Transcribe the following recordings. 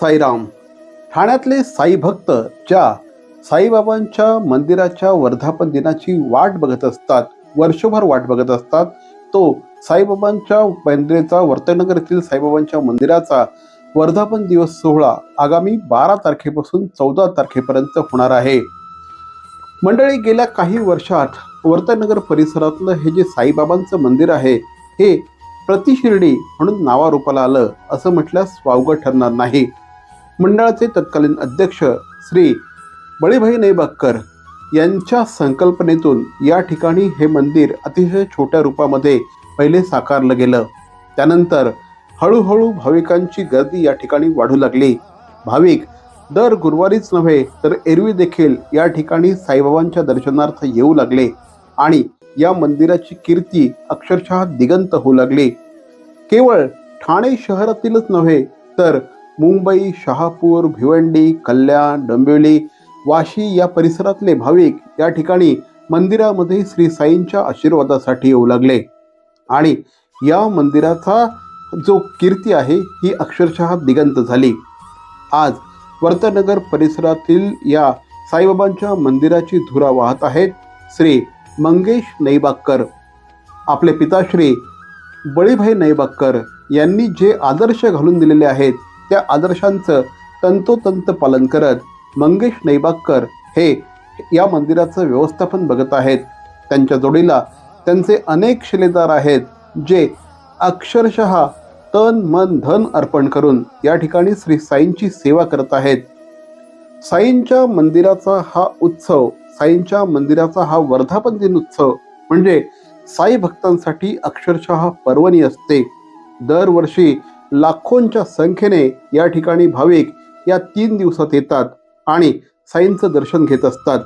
साईराम. ठाण्यातले साई भक्त ज्या साईबाबांच्या मंदिराच्या वर्धापन दिनाची वाट बघत असतात वर्षभर वाट बघत असतात तो साईबाबांच्या मंदिराचा वर्तनगर येथील साईबाबांच्या मंदिराचा वर्धापन दिवस सोहळा आगामी बारा तारखेपासून चौदा तारखेपर्यंत होणार आहे. मंडळी गेल्या काही वर्षात वर्तनगर परिसरातलं हे जे साईबाबांचं मंदिर आहे हे प्रतिशिर्डी म्हणून नावारूपाला आलं असं म्हटल्यास वावगं ठरणार नाही. मंडळाचे तत्कालीन अध्यक्ष श्री बळीभाई नेबाक्कर यांच्या संकल्पनेतून या ठिकाणी हे मंदिर अतिशय छोट्या रूपामध्ये पहिले साकारलं गेलं. त्यानंतर हळूहळू भाविकांची गर्दी या ठिकाणी वाढू लागली. भाविक दर गुरुवारीच नव्हे तर एरवी देखील या ठिकाणी साईबाबांच्या दर्शनार्थ येऊ लागले आणि या मंदिराची कीर्ती अक्षरशः दिगंत होऊ लागली. केवळ ठाणे शहरातीलच नव्हे तर मुंबई शहापूर भिवंडी कल्याण डोंबिवली वाशी या परिसरातले भाविक या ठिकाणी मंदिरामध्ये श्री साईंच्या आशीर्वादासाठी येऊ लागले. आणि या मंदिराचा जो कीर्ती आहे ही अक्षरशः दिगंत झाली. आज वर्तनगर परिसरातील या साईबाबांच्या मंदिराची धुरा वाहत आहेत श्री मंगेश नैबाक्कर. आपले पिताश्री बळीभाई नैबाक्कर यांनी जे आदर्श घालून दिलेले आहेत त्या आदर्शांचं तंतोतंत पालन करत मंगेश नैबाक्कर हे या मंदिराचं व्यवस्थापन बघत आहेत. त्यांच्या जोडीला त्यांचे अनेक शिलेदार आहेत जे अक्षरशः तन मन धन अर्पण करून या ठिकाणी श्री साईंची सेवा करत आहेत. साईंच्या मंदिराचा हा उत्सव साईंच्या मंदिराचा हा वर्धापन दिन उत्सव म्हणजे साई भक्तांसाठी अक्षरशः पर्वणी असते. दरवर्षी लाखोंच्या संख्येने या ठिकाणी भाविक या तीन दिवसात येतात आणि साईंचं दर्शन घेत असतात.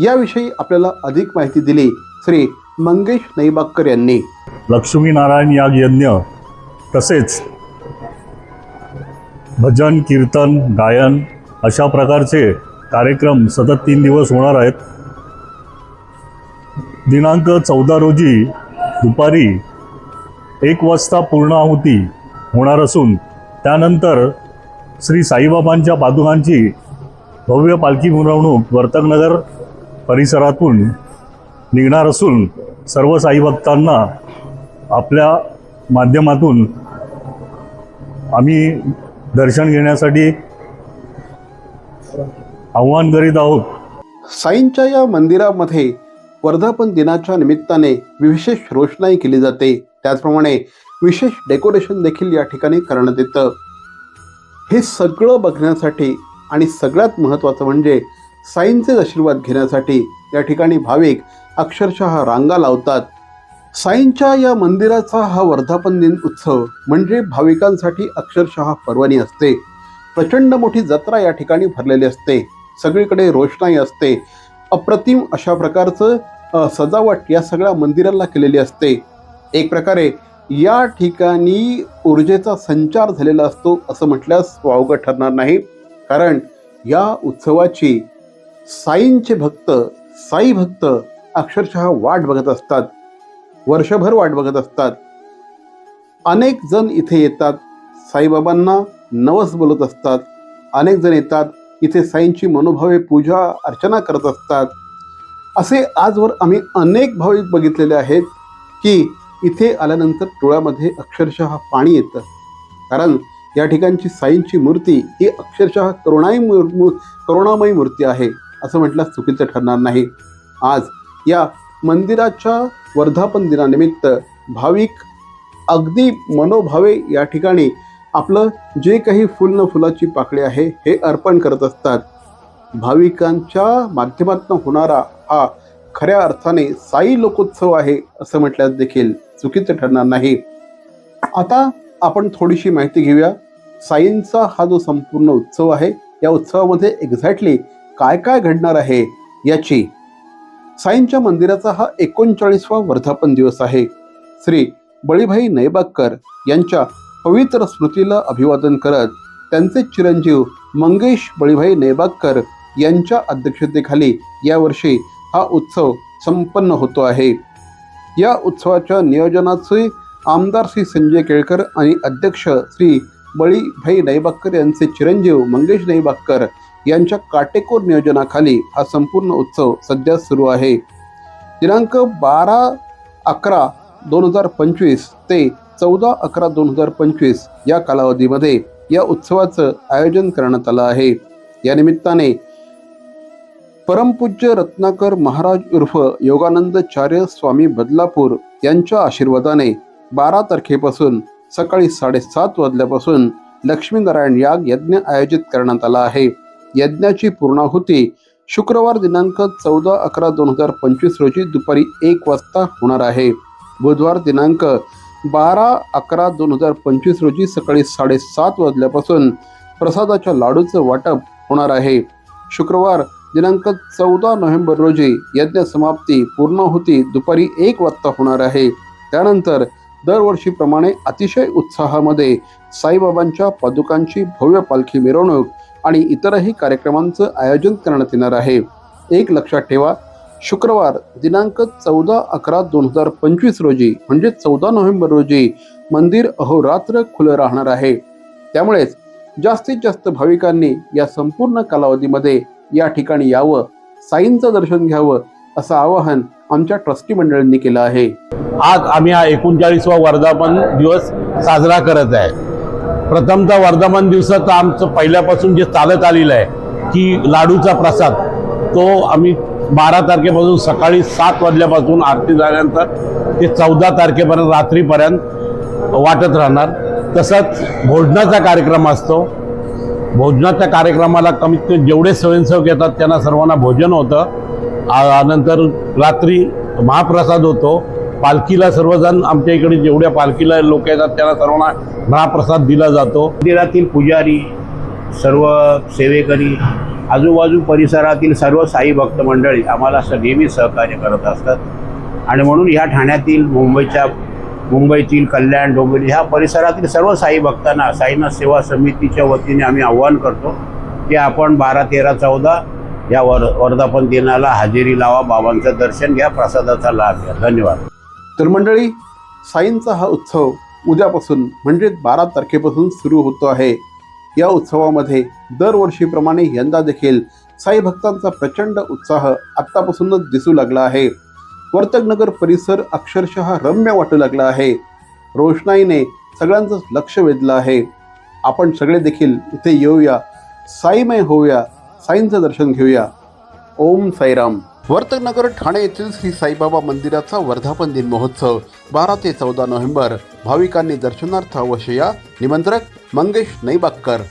याविषयी आपल्याला अधिक माहिती दिली श्री मंगेश नैबाक्कर यांनी. लक्ष्मीनारायण याग यज्ञ तसेच भजन कीर्तन गायन अशा प्रकारचे कार्यक्रम सतत तीन दिवस होणार आहेत. दिनांक चौदा रोजी दुपारी एक वाजता पूर्णाहुती होणार असून त्यानंतर श्री साईबाबांच्या पादुकांची भव्य पालखी मिरवणूक वर्तकनगर परिसरातून निघणार असून सर्व साईभक्तांना आपल्या माध्यमातून आम्ही दर्शन घेण्यासाठी आव्हान करीत आहोत. साईंच्या या मंदिरामध्ये वर्धापन दिनाच्या निमित्ताने विशेष रोषणाई केली जाते. त्याचप्रमाणे विशेष डेकोरेशन देखील या ठिकाणी करण्यात येतं. हे सगळं बघण्यासाठी आणि सगळ्यात महत्त्वाचं म्हणजे साईंचे आशीर्वाद घेण्यासाठी या ठिकाणी भाविक अक्षरशः रांगा लावतात. साईंच्या या मंदिराचा हा वर्धापन दिन उत्सव म्हणजे भाविकांसाठी अक्षरशः पर्वणी असते. प्रचंड मोठी जत्रा या ठिकाणी भरलेली असते. सगळीकडे रोषणाई असते. अप्रतिम अशा प्रकारचं सजावट या सगळ्या मंदिराला केलेली असते. एक प्रकारे या ठिकाणी ऊर्जेचा संचार झालेला असतो असं म्हटल्यास वावगं ठरणार नाही. कारण या उत्सवाची साईंचे भक्त साई भक्त अक्षरशः वाट बघत असतात. वर्षभर वाट बघत असतात. अनेक जण इथे येतात. साईबाबांना नवस बोलत असतात. अनेक जण येतात. इथे साईंची मनोभावे पूजा अर्चना करत असतात. असे आजवर आम्ही अनेक भाविक बघितलेले आहेत की इथे आल्यानंतर डोळ्यामध्ये अक्षरशः पाणी येतं. कारण या ठिकाणची साईंची मूर्ती ही अक्षरशः करुणाई मूर- मू- करुणामयी मूर्ती आहे असं म्हटल्यास चुकीचं ठरणार नाही. आज या मंदिराच्या वर्धापन दिनानिमित्त भाविक अगदी मनोभावे या ठिकाणी आपलं जे काही फुल न फुलाची पाकळी आहे हे अर्पण करत असतात. भाविकांच्या माध्यमातून होणारा हा खऱ्या अर्थाने साई लोकोत्सव आहे असं म्हटल्यास देखील चुकीचं ठरणार नाही. आता आपण थोडीशी माहिती घेऊया. साईंचा हा जो संपूर्ण उत्सव आहे या उत्सवामध्ये एक्झॅक्टली काय काय घडणार आहे याची. साईंच्या मंदिराचा हा एकोणचाळीसवा वर्धापन दिवस आहे. श्री बळीभाई नैबागकर यांच्या पवित्र स्मृतीला अभिवादन करत त्यांचे चिरंजीव मंगेश बळीभाई नैबागकर यांच्या अध्यक्षतेखाली यावर्षी हा उत्सव संपन्न होतो आहे. या उत्सवाच्या नियोजनाचे आमदार श्री संजय केळकर आणि अध्यक्ष श्री बळीभाई नैबाक्कर यांचे चिरंजीव मंगेश नैबाक्कर यांच्या काटेकोर नियोजनाखाली हा संपूर्ण उत्सव सध्या सुरू आहे. दिनांक बारा अकरा दोन हजार पंचवीस ते चौदा अकरा दोन हजार पंचवीस या कालावधीमध्ये या उत्सवाचं आयोजन करण्यात आलं आहे. या निमित्ताने परमपूज्य रत्नाकर महाराज उर्फ योगानंदचार्य स्वामी बदलापूर यांच्या आशीर्वादाने बारा तारखेपासून सकाळी साडेसात वाजल्यापासून लक्ष्मीनारायण याग यज्ञ आयोजित करण्यात आला आहे. यज्ञाची पूर्णाहुती शुक्रवार दिनांक चौदा अकरा दोन हजार पंचवीस रोजी दुपारी एक वाजता होणार आहे. बुधवार दिनांक बारा अकरा दोन हजार पंचवीस रोजी सकाळी साडेसात वाजल्यापासून प्रसादाच्या लाडूचं वाटप होणार आहे. शुक्रवार दिनांक चौदा नोव्हेंबर रोजी यज्ञ समाप्ती पूर्णाहुती दुपारी एक वाजता होणार आहे. त्यानंतर दरवर्षीप्रमाणे अतिशय उत्साहामध्ये साईबाबांच्या पादुकांची भव्य पालखी मिरवणूक आणि इतरही कार्यक्रमांचं आयोजन करण्यात येणार आहे. एक लक्षात ठेवा शुक्रवार दिनांक चौदा अकरा दोन हजार पंचवीस रोजी म्हणजे चौदा नोव्हेंबर रोजी मंदिर अहोरात्र खुलं राहणार आहे. त्यामुळेच जास्तीत जास्त भाविकांनी या संपूर्ण कालावधीमध्ये या ठिकाणी यावं साईंचं दर्शन घ्यावं असं आवाहन आमच्या ट्रस्टी मंडळींनी केलं आहे. आज आम्ही हा एकोणचाळीसवा वर्धापन दिवस साजरा करत आहे. प्रथमतः वर्धापन दिवसात आमचं पहिल्यापासून जे चालत आलेलं आहे की लाडूचा प्रसाद तो आम्ही बारा तारखेपासून सकाळी सात वाजल्यापासून आरती झाल्यानंतर ते चौदा तारखेपर्यंत रात्रीपर्यंत वाटत राहणार. तसंच भोजनाचा कार्यक्रम असतो. भोजनाच्या कार्यक्रमाला कमीत कमी जेवढे स्वयंसेवक येतात त्यांना सर्वांना भोजन होतं. नंतर रात्री महाप्रसाद होतो. पालखीला सर्वजण आमच्या इकडे जेवढ्या पालखीला लोक येतात त्यांना सर्वांना महाप्रसाद दिला जातो. मंदिरातील पुजारी सर्व सेवेकरी आजूबाजू परिसरातील सर्व साई भक्त मंडळी आम्हाला नेहमी सहकार्य करत असतात. आणि म्हणून या ठाण्यातील मुंबईच्या मुंबईतील कल्याण डोंबिवली ह्या परिसरातील सर्व साई भक्तांना साईनाथ सेवा समितीच्या वतीने आम्ही आव्हान करतो की आपण बारा तेरा चौदा या वर वर्धापन दिनाला हजेरी लावा बाबांचं दर्शन घ्या प्रसादाचा लाभ घ्या. धन्यवाद. तर मंडळी साईंचा हा उत्सव उद्यापासून म्हणजे बारा तारखेपासून सुरू होतो आहे. या उत्सवामध्ये दरवर्षीप्रमाणे यंदा देखील साई भक्तांचा प्रचंड उत्साह आत्तापासूनच दिसू लागला आहे. वर्तकनगर परिसर अक्षरशः रम्य वाटू लागला आहे. रोषणाईने सगळ्यांचंच लक्ष वेधलं आहे. आपण सगळे देखील इथे येऊया. साईमय होऊया. साईंचं दर्शन घेऊया. ओम साईराम. वर्तकनगर ठाणे येथील श्री साईबाबा मंदिराचा वर्धापन दिन महोत्सव बारा ते चौदा नोव्हेंबर. भाविकांनी दर्शनार्थ अवश्य या. निमंत्रक मंगेश नैबाक्कर.